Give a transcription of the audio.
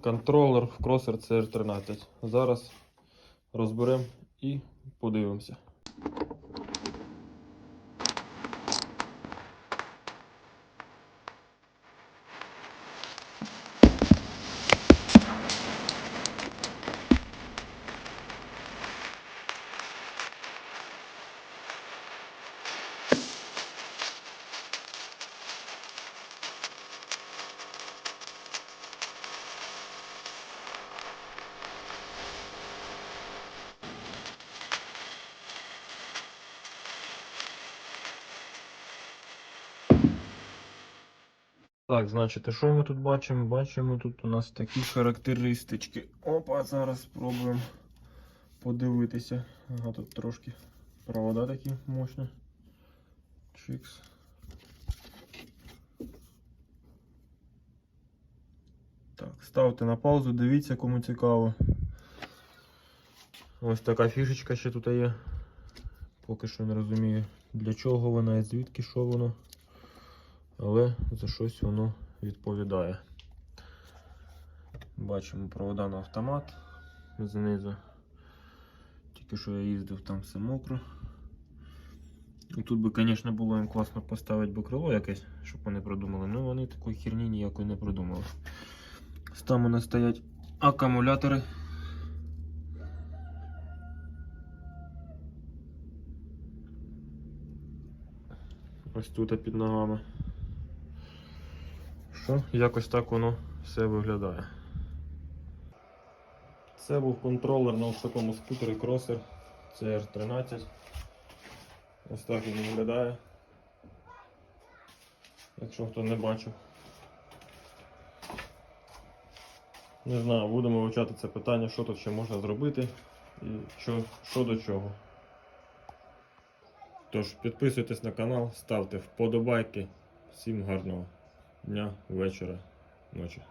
контролер в кросер CR13. Зараз розберемо і подивимося. Так, значить, що ми тут бачимо? Бачимо тут у нас такі характеристички. Опа, зараз спробуємо подивитися. Ага, тут трошки провода такі мощні. Чикс. Так, ставте на паузу, дивіться, кому цікаво. Ось така фішечка ще тут є. Поки що не розумію, для чого вона і звідки що воно але за щось воно відповідає. Бачимо провода на автомат знизу. Тільки що я їздив, там все мокро. Тут би, звісно, було їм класно поставити би крило якесь, щоб вони придумали, але вони такої херні ніякої не придумали. Там у нас стоять акумулятори. Ось тут під ногами. Що? Якось так воно все виглядає. Це був контролер на ось такому скутері кросер CR13. Ось так він виглядає. Якщо хто не бачив. Не знаю, будемо вивчати це питання, що тут ще можна зробити і що, що до чого. Тож, підписуйтесь на канал, ставте вподобайки. Всім гарного дня, вечора, ночі.